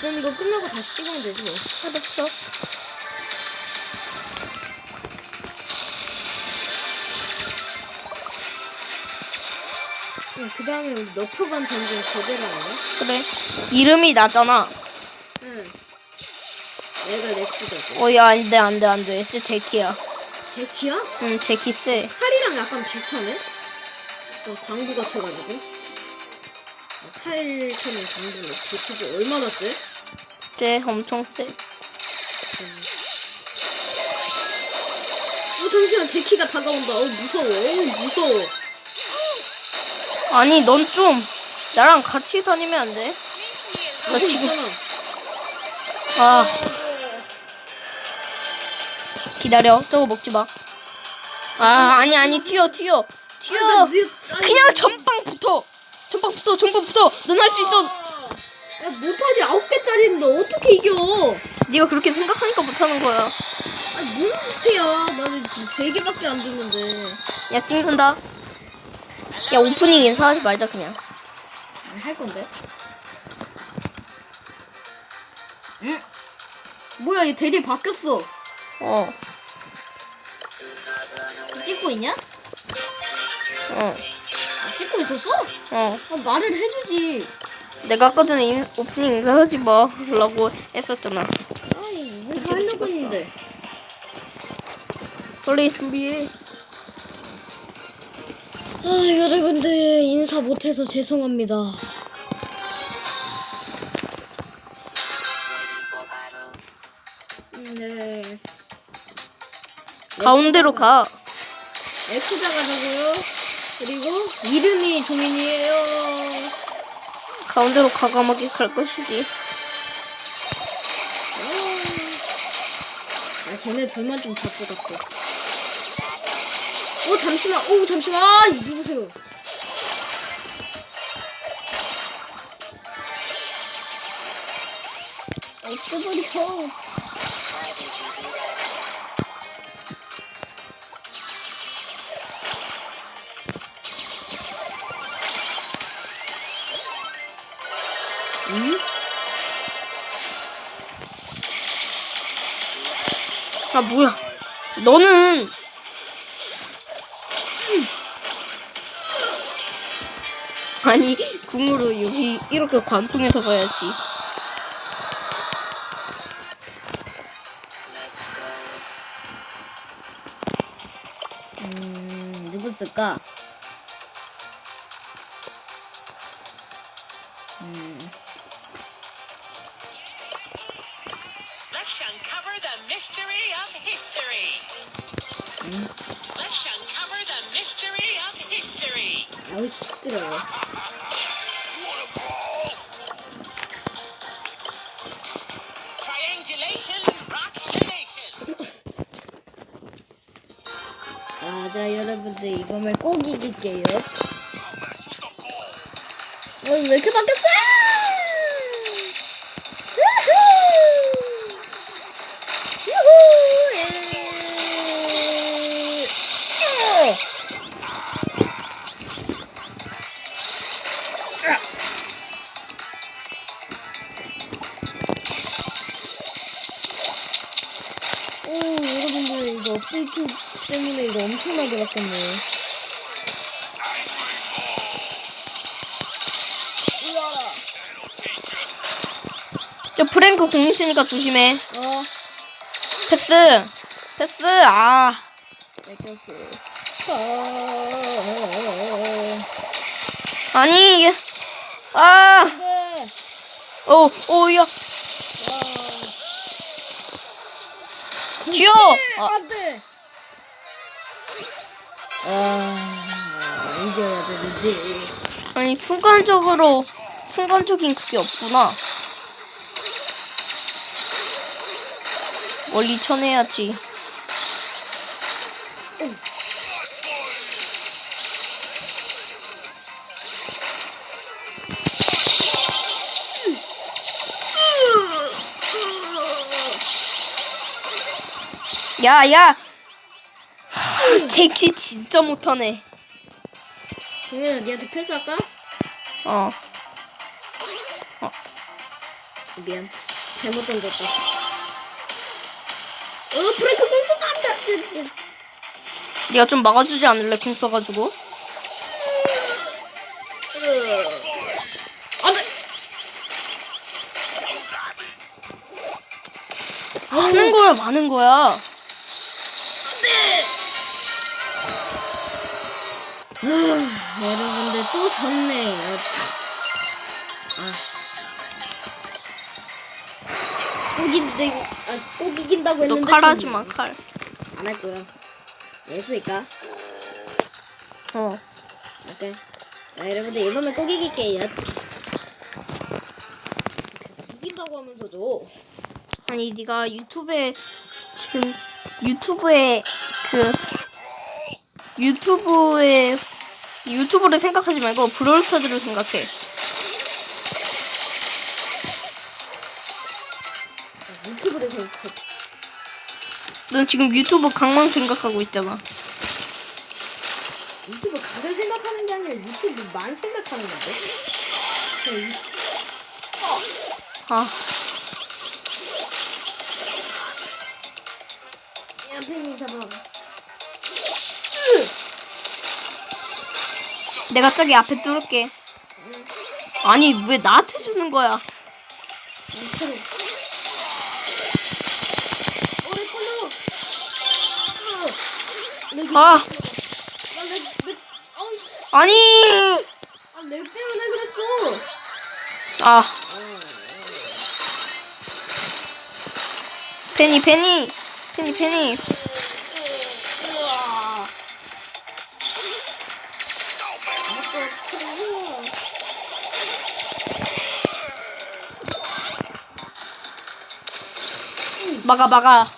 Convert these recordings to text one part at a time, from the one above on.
그럼 이거 끝나고 다시 찍으면 되지 뭐. 알았어. 그 다음에 우리 너프건 전쟁 제대로 하네. 그래. 이름이 나잖아. 응. 얘가 렉스더고. 어, 야, 안 돼, 안 돼, 안 돼. 쟤 제키야. 제키야? 응, 제키 쎄. 칼이랑 약간 비슷하네? 약간 광부가 쳐가지고. 어, 칼처럼 광부네. 제키가 얼마나 세? 쟤 엄청 쎄. 어, 잠시만. 제키가 다가온다. 어, 무서워. 어, 무서워. 아니, 넌 좀 나랑 같이 다니면 안 돼? 나 어, 지금, 있잖아. 아. 기다려. 저거 먹지 마. 아, 아니, 아니, 튀어, 튀어. 튀어. 아, 나 네- 아니, 그냥 전방 붙어. 전방 붙어, 전방 붙어. 넌 할 수 있어. 야, 못하지. 아홉 개짜리인데 어떻게 이겨? 네가 그렇게 생각하니까 못하는 거야. 아니, 뭔 소리야. 나는 지금 세 개밖에 안 줬는데. 야, 찍는다. 야, 오프닝 인사하지 말자, 그냥. 아, 할 건데. 응? 뭐야, 얘 대리 바뀌었어. 어, 찍고 있냐? 어, 아, 찍고 있었어? 어. 아, 말을 해주지. 내가 아까 전에 인, 오프닝 인사하지 마. 라고 했었잖아. 아이, 인사 하려고 했는데. 빨리 준비해. 아, 여러분들 인사 못해서 죄송합니다. 음, 네. 가운데로 가. X자 가자고요. 그리고 이름이 종인이에요. 가운데로 과감하게 갈 것이지. 아, 쟤네 둘만 좀 잡고 갔고. 오, 잠시만. 오, 잠시만. 아, 누구세요? 없애버려. 응? 아, 뭐야. 너는. 아니, 궁으로 여기 이렇게 관통해서 가야지. 음, 누구 쓸까? 자, 여러분들, 이번에 꼭 이길게요. 어, 왜 이렇게 바뀌었어? 우 저 프랭크 공 있으니까 조심해. 어, 패스. 패스. 아. 뺏겼어. 아, 아니, 이게. 아. 네. 어, 어, 야. 튀어. 아, 안 돼! 아, 이겨야 되는데. 아니, 순간적으로, 순간적인 그게 없구나. 멀리 쳐내야지. 야, 야! 하, 제키 진짜 못하네. 동현아, 니한테 패스할까? 어. 미안. 잘못 던졌다. 어, 브레이크 공수 간다! 네가 좀 막아주지 않을래? 공 써가지고. 안 돼! 하는 거야, 많은 거야. 아, 여러분들 또 졌네요. 아. 꼭 이긴다고, 아, 꼭 이긴다고 너 했는데. 칼 하지 마, 칼. 안 할 거야. 왜 했을까? 어. 오케이. 자, 여러분들 이번엔 꼭 이길게요. 계속 이긴다고 하면서 줘. 아니, 네가 유튜브에 지금 유튜브에 그 유튜브에 유튜브를 생각하지 말고 브롤스타즈를 생각해. 넌 지금 유튜브 강만 생각하고 있잖아. 유튜브 각을 생각하는 게 아니라 유튜브만 생각하는 건데. 그냥 유- 아, 야, 팬이 잡아. 내가 저기 앞에 뚫을게. 아니, 왜 나한테 주는 거야? 아. 아. 아, 렉, 렉. 아우, 씨. 아니! 아, 렉 때문에 그랬어. 아. 페니, 페니. 페니, 페니. 우와. 막아, 막아.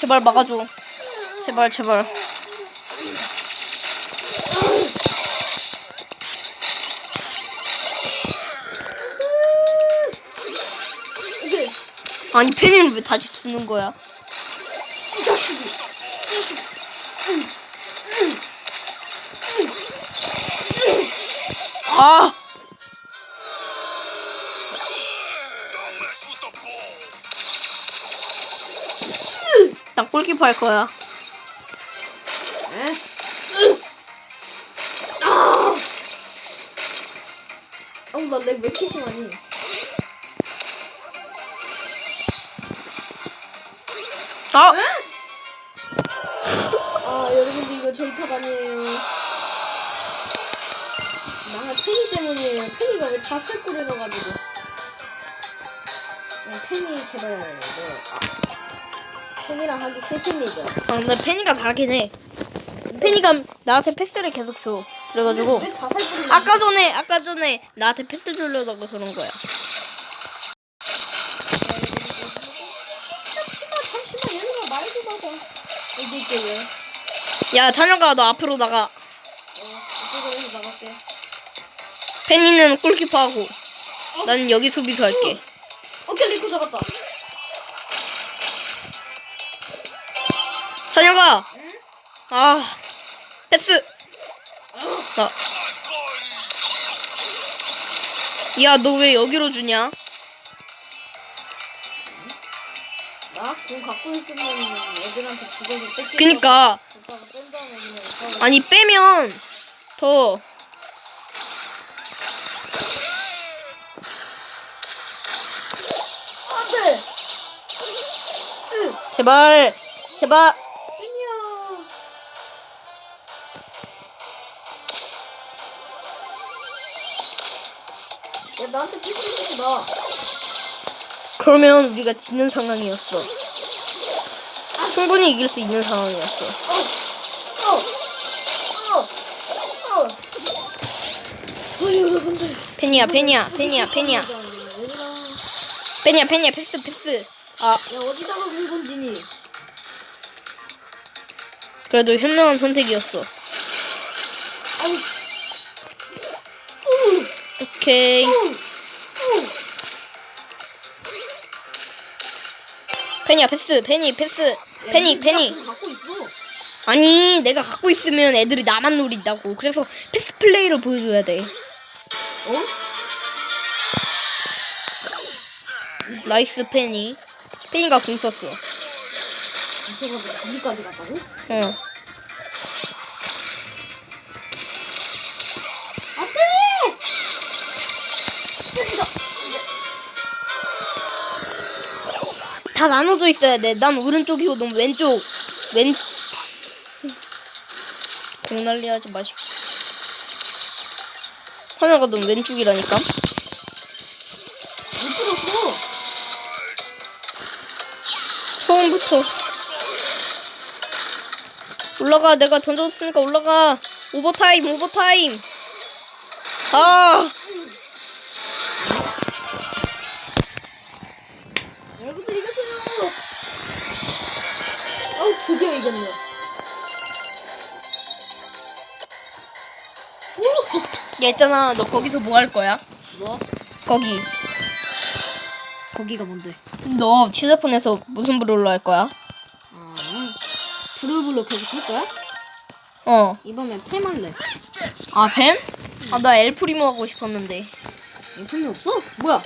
제발 막아줘. 제발, 제발. 아니, 페니는 왜 다시 주는 거야? 이 자식이. 이 자식. 아! 나 골키퍼 할 거야. 에? 아! 어우, 나렉 왜 이렇게 심하니? 아! 아, 여러분들 이거 탓 아니에요. 나 팬이 때문이에요. 팬이가 왜 자살 꾸려져가지고. 어, 팬이 제발, 네. 아. 팬이랑 하기 싫습니다. 아, 근데 페니가 잘하긴 해. 페니가 나한테 패스를 계속 줘. 그래가지고 왜 자살 꾸려? 아까 전에 아까 전에 나한테 패스 주려다가 그런 거야. 있게, 왜? 야 찬혁아 너 앞으로 나가. 어, 이쪽으로 해서 나갈게. 페니는 골키퍼 하고 난 여기 수비수 할게. 오케이, 리코 잡았다. 찬혁아. 응? 아 패스. 나. 야너 왜 여기로 주냐? 나? 돈 갖고 있으면 애들한테 죽어서 뺏기 그니까 오빠가 뺀 다음에 그냥 오빠가 아니 빼면 더 안돼! 제발 제발 아니야 야 나한테 뺏기지 마 그러면 우리가 지는 상황이었어. 충분히 이길 수 있는 상황이었어. 페니야 페니야 페니야 페니야 페니야 페니야 패스 패스. 아 야 어디다가 물 던지니 그래도 현명한 선택이었어. 오케이. 페니야 패스 페니 패스 페니 페니. 돈 갖고 있어 아니 내가 갖고 있으면 애들이 나만 노린다고. 그래서 패스 플레이를 보여줘야 돼. 어? 나이스 페니. 페니가 궁 썼어. 저거 저기까지 갔다고? 응. 다 나눠져 있어야 돼. 난 오른쪽이고 넌 왼쪽. 왼. 공난리 하지 마시고. 하나가 넌 왼쪽이라니까. 못 들었어. 처음부터. 올라가. 내가 던져줬으니까 올라가. 오버타임, 오버타임. 아. 드디어 이겼네. 오! 야, 있잖아. 너 거기서 뭐 할 거야? 뭐? 거기. 거기가 뭔데? 너 휴대폰에서 무슨 브롤로 할 거야? 아 블루블루 계속 할 거야? 어. 이번엔 팸 할래. 아, 뱀? 아, 나 엘프리모 하고 싶었는데. 인터넷 없어? 뭐야?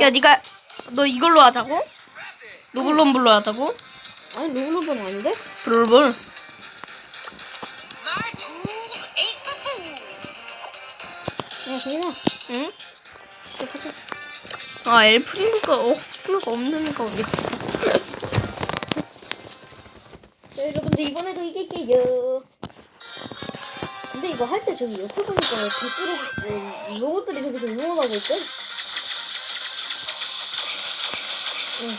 야, 네가 너 이걸로 하자고? 로블롬블로 하자고? 아니 tools ain't for food. 야 정인아. 응? 시작하자. 아, 엘프리모가 없을 없는 거 어딨어? 자 여러분들 이번에도 이길게요. 근데 이거 할 때 저기 옆에 보니까 개수로 어, 로봇들이 저기서 응원하고 있대. 응.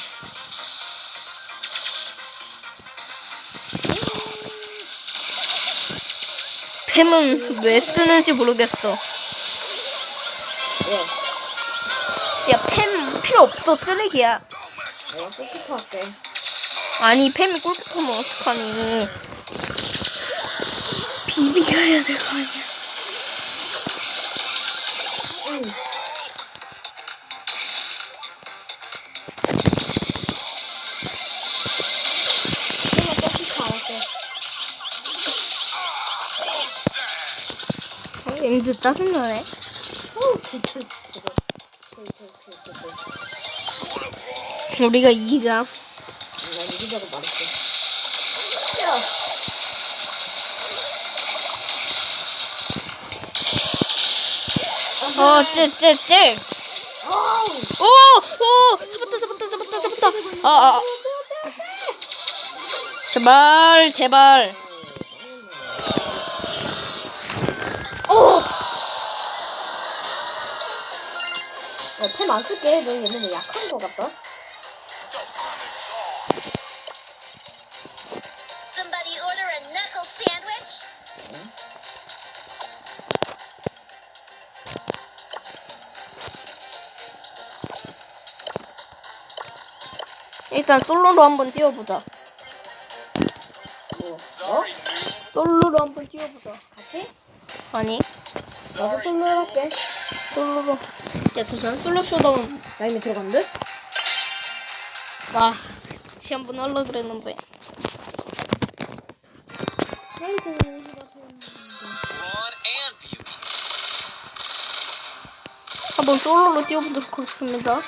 뱀은 왜 쓰는지 모르겠어. 야, 야, 팸 필요 없어. 쓰레기야. 내가 골키퍼 할게. 아니, 팸이 골키퍼면 어떡하니. 비비겨야 될 거 아니야. 응. 엠즈 짜증나네. 어우 진짜. 우리가 이기자. 나 이기자고 말했어. 야. 어, 쎄, 쎄, 쎄. 어우. 오! 오! 잡았다, 잡았다, 잡았다, 잡았다. 아, 아. 제발, 제발. 야, 템안 쓸게. 너 얘네는 약한 거 같다. 일단 솔로로 한번 뛰어보자. 뭐? 어? 솔로로 한번 뛰어보자. 같이? 아니, 나도 솔로 할게. 솔로로. 야, 잠시만, 솔로 쇼다운. 나 이미 들어갔는데? 아, 같이 한번 하려 그랬는데. 아이고. 한번 솔로로 뛰어보도록 하겠습니다.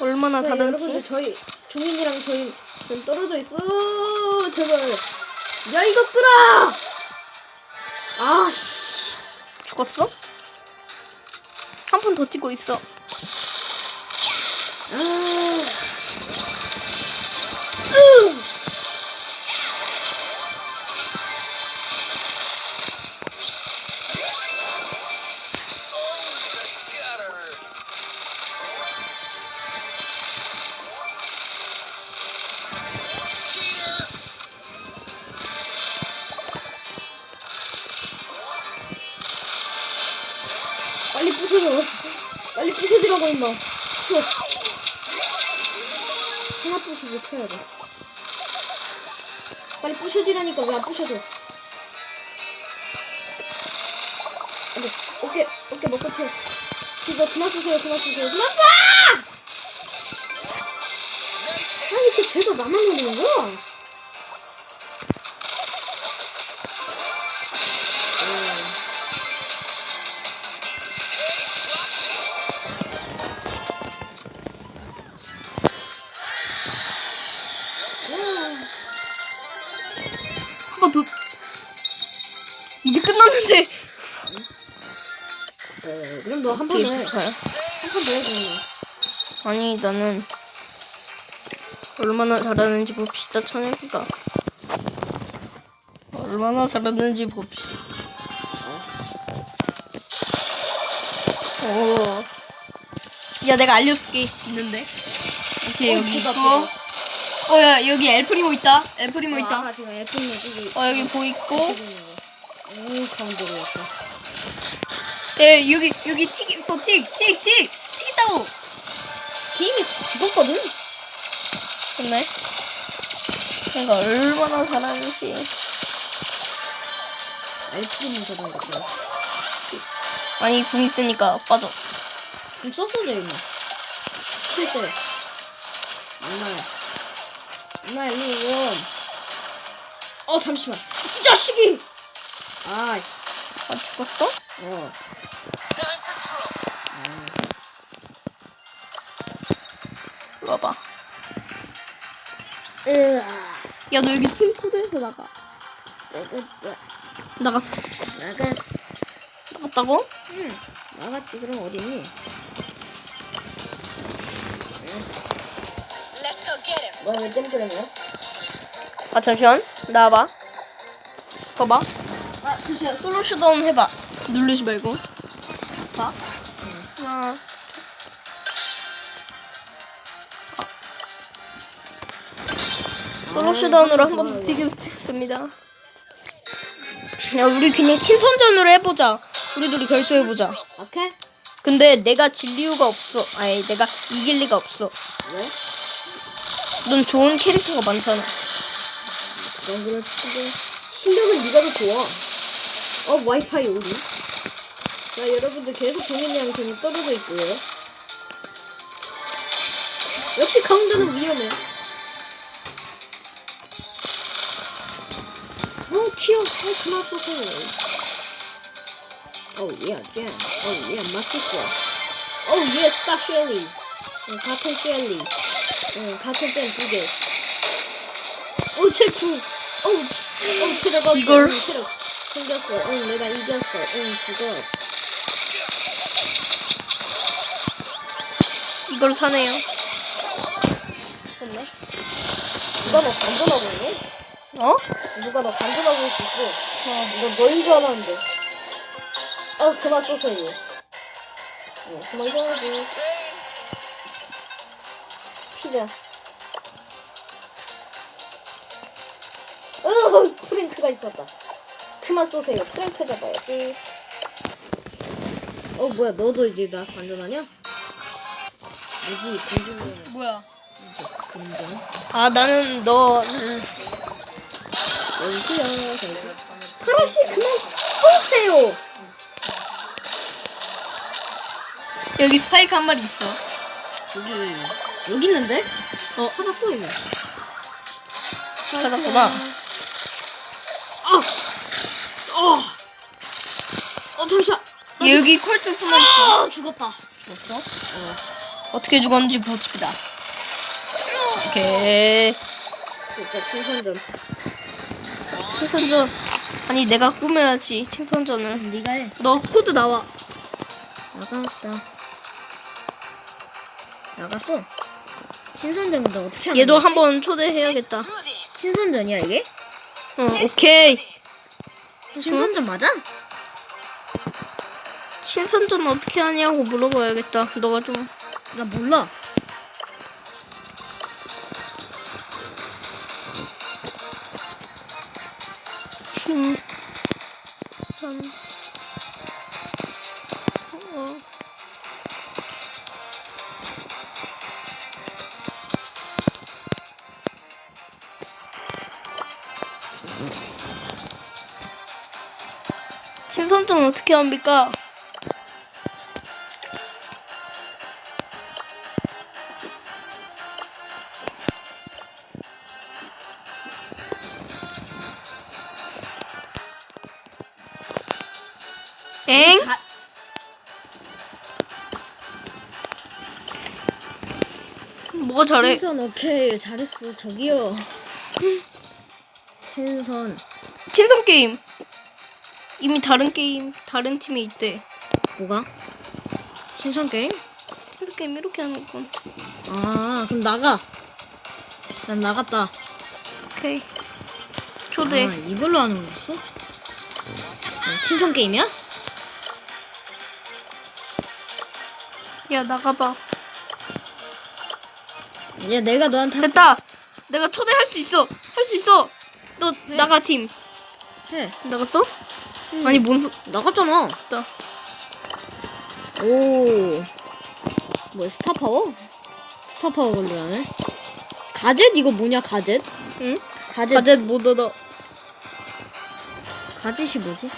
얼마나 네, 다른지. 여러분들 저희 종민이랑 저희 좀 떨어져 있어. 제발. 야 이것들아. 아 씨. 죽었어? 한 번더 뛰고 있어. 아. 으. 부셔지라고 임마. 추워. 하나 부시고 쳐야 돼. 빨리 부셔지라니까 왜 안 부셔져? 어디 어깨 어깨 먹고 쳐. 이거 그만 쓰세요 그만 쓰세요 그만 쏴! 아니 그 죄가 나만 노리는 거야? 아니 나는 얼마나 잘하는지 봅시다 천연이가. 얼마나 잘하는지 봅시다. 오. 야 내가 알려줄게. 있는데? 오케이 어, 여기 있고. 어야 여기 엘프리모 있다. 엘프리모 있다. 지금 여기. 어 여기 보이고. 오, 가운데로 왔다. 예 여기 여기 틱 있어 틱틱틱. 틱 있다고 게임이 죽었거든? 근데 내가 얼마나 잘하는지 알프리는 저런 거 같아. 아니 궁 있으니까 빠져 좀 썼어져? 칠 때. 엄마야. 엄마 일로 와. 어 잠시만. 이 자식이. 아, 씨. 아 죽었어? 어. 와봐. 야 너 여기 팀 코드에서 나가 나갔다. 나갔어 나갔어. 나갔다고? 응. 나갔지. 그럼 어디 있니? Let's go get him. 뭐야 왜 땜그랬냐? 아 잠시만 나와봐 봐봐 아 잠시만 솔로 슈다운 해봐 누르지 말고 봐 하나 솔로 슈다운으로 한 번더 뛰겠습니다 야 우리 그냥 친선전으로 해보자 우리 둘이 결정해보자 오케이. 근데 내가 질 이유가 없어 아니 내가 이길 리가 없어 왜? 넌 좋은 캐릭터가 많잖아 넌 그렇지. 실력은 네가 더 좋아. 어 와이파이 오리. 자 여러분들 계속 동현이랑 괜히 떨어져 있고요. 역시 가운데는 위험해. 어 튀어. 어 그만 쏘세요. 어 예, 잼. 어 예, 맞췄어. 어 예, 스타 쉘리. 응, 같은 쉘리. 응, 같은 잼두 개. 구. 어, 치- 어, 체력 없어. 이걸- 응, 체력 생겼어. 응, 내가 이겼어. 응, 죽어. 이걸 사네요 됐네. 누가 너 반전하고 있니? 어? 누가 너 반전하고 있었어? 어, 너 너인 줄 알았는데. 어, 그만 쏘세요. 어, 그만 쏘야지. 튀자. 어, 프랭크가 있었다. 그만 쏘세요. 프랭크 잡아야지. 어, 뭐야, 너도 이제 나 반전하냐? 뭐지, 공중전. 뭐야 공중. 아 나는 너 음, 여기요. 하나씩 그만 쏘세요. 여기 스파이크 한 마리 있어 여기 여기 있는데? 어. 찾았어 이거. 찾았구나 아, 어, 어 잠시만. 여기 콜트 숨어 있어 아 죽었다. 죽었어? 어떻게 죽었는지 보십시다 오케이 진짜 충선전. 칭선전 아니 내가 꾸며야지 칭선전을 네가 해. 너 코드 나와 나갔다. 나갔어. 신선전 근데 어떻게 하는 얘도 거지? 한번 초대해야겠다. 신선전이야 이게? 응 오케이 신선전 맞아? 신선전 어떻게 하냐고 물어봐야겠다 너가 좀 나 몰라. 신선전 어떻게 합니까? 엥? 자- 뭐가 잘해? 신선 오케이 잘했어 저기요. 신선 친선 게임. 이미 다른 게임, 다른 팀에 있대. 뭐가? 신선 게임? 신선 게임 이렇게 하는 건. 아 그럼 나가. 난 나갔다. 오케이. 초대. 아, 이걸로 하는 거였어? 어, 친선 게임이야? 야 나가봐. 야 내가 너한테 한- 됐다. 내가 초대할 수 있어. 할 수 있어. 너 나가 팀. 해. 나갔어? 아니 뭔 소... 나갔잖아. 나. 오. 뭐야 스타 파워? 스타 파워 걸리라네. 가젯 이거 뭐냐 가젯? 응? 가젯 가젯 못 얻어. 가젯이 뭐지?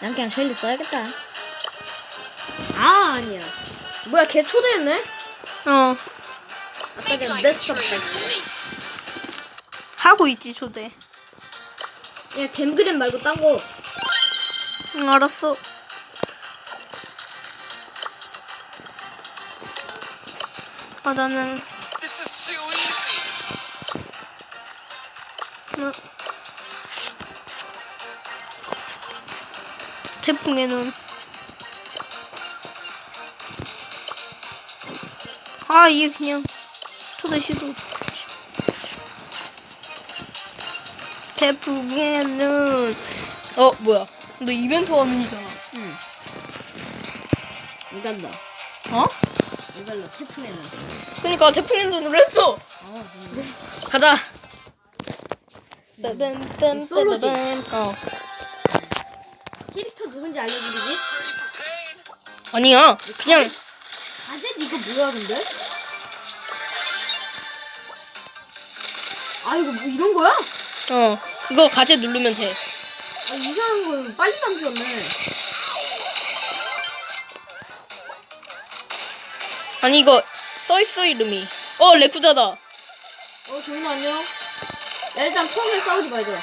난 그냥 셸리 써야겠다. 아 아니야. 뭐야 걔 초대했네? 어. A leaf. 하고 있지 초대. 야 갬그램 말고 딴 거. 응 알았어. 아 나는 This is too easy. 나... 태풍에는 아 이게 그냥 초대 시도 태풍에는 어 뭐야 너 이벤트 화면이잖아 응. 이간다. 어? 이걸로 태풍에는. 그니까 태풍에는 놀랬어 어, 가자 빰빰빰빰빰 솔로지? 어 캐릭터 누군지 pain? 아니야 그냥 가젯 이거 뭐야 근데? 아 이거 뭐 이런 거야? 어 그거 가제 누르면 돼 아 이상한 거 빨리 남겼네. 아니 이거 써 있어 이름이 어 레쿠자다 어 조인 안녕. 야 일단 처음에 싸우지 말자.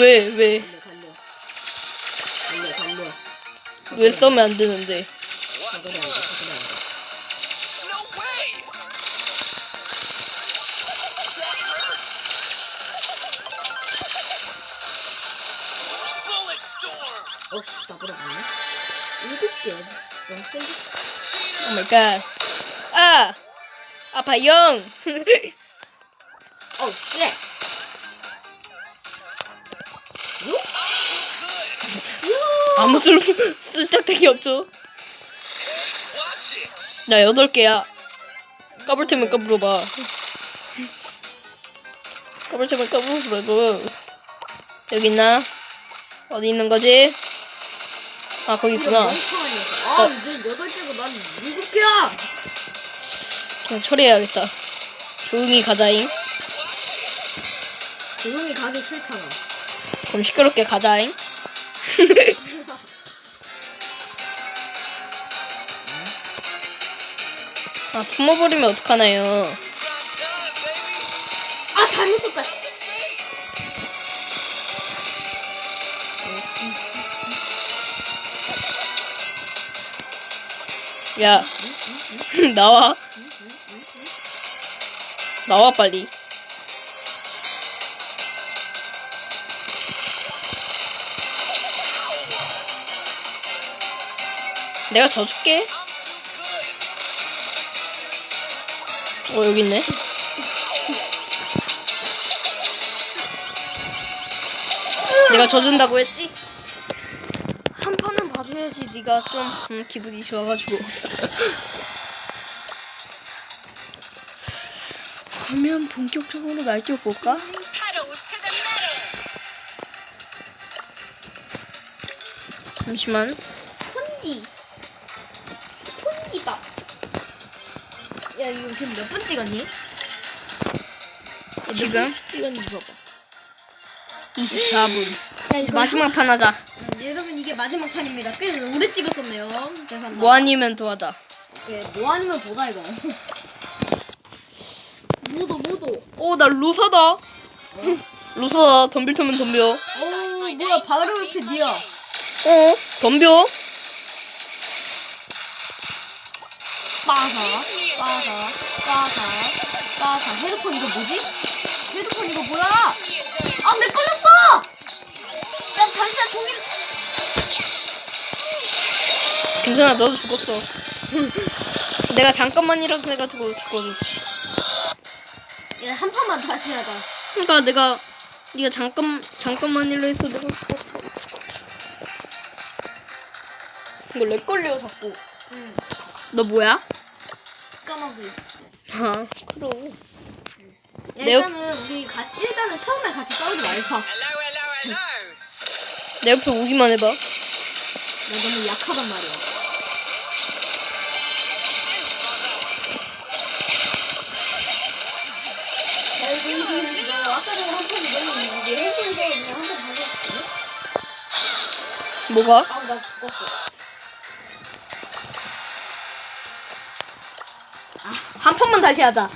왜왜왜 달려 달려. 달려 달려. 써면 안 되는데 오 마이 갓 아 아파영 어 쉣. 아무 쓸 쓸데기 없죠! 나 여덟 개야. 까불 테면 까불어봐. 까불 테면 까불어봐 여기 있나? 어디 있는 거지? 아 거기 있구나 멍청하니. 아 어. 이제 여덟 개고 난 일곱 개야. 그냥 처리해야겠다 조용히 가자잉 조용히 가기 싫다나. 그럼 시끄럽게 가자잉 아 숨어버리면 어떡하나요! 아 잘못 썼다. 야 나와 나와 빨리 내가 져줄게! 어 여기 있네 내가 져준다고 했지? 네가 좀 음, 기분이 좋아가지고 그러면 본격적으로 날뛰어볼까? 잠시만 스펀지. 스펀지밥. 야 이거 지금 몇분 찍었니? 지금 찍었니 봐봐. 24분 야, 이거 마지막 판 하자 마지막 판입니다. 꽤 오래 찍었었네요. 죄송합니다. 뭐 아니면 더 하자 예, 뭐 아니면 도다 이거. 모도 모도. 오 나 루사다 루사다 덤빌 테면 덤벼 오 뭐야 바로 옆에 니야. 어 덤벼 빠사 빠사 빠사 빠사 헤드폰 이거 뭐지? 헤드폰 이거 뭐야? 아, 내 걸렸어! 야, 잠시만, 종이. 괜찮아 너도 죽었어. 내가 잠깐만이라도 해가지고 죽어줬지. 야, 한 판만 다시 하자. 그러니까 내가 네가 잠깐 잠깐만이라 해서 내가 죽었어. 이거 렉 걸려 자꾸. 응. 너 뭐야? 까마귀. 아 그럼. 야, 내 옆- 일단은 우리 가, 일단은 처음에 같이 싸우지 말자. Hello, hello, hello. 내 옆에 오기만 해봐. 나 너무 약하단 말이야. 야, 뭐가? 아, 나 죽었어. 한 판만 다시 하자.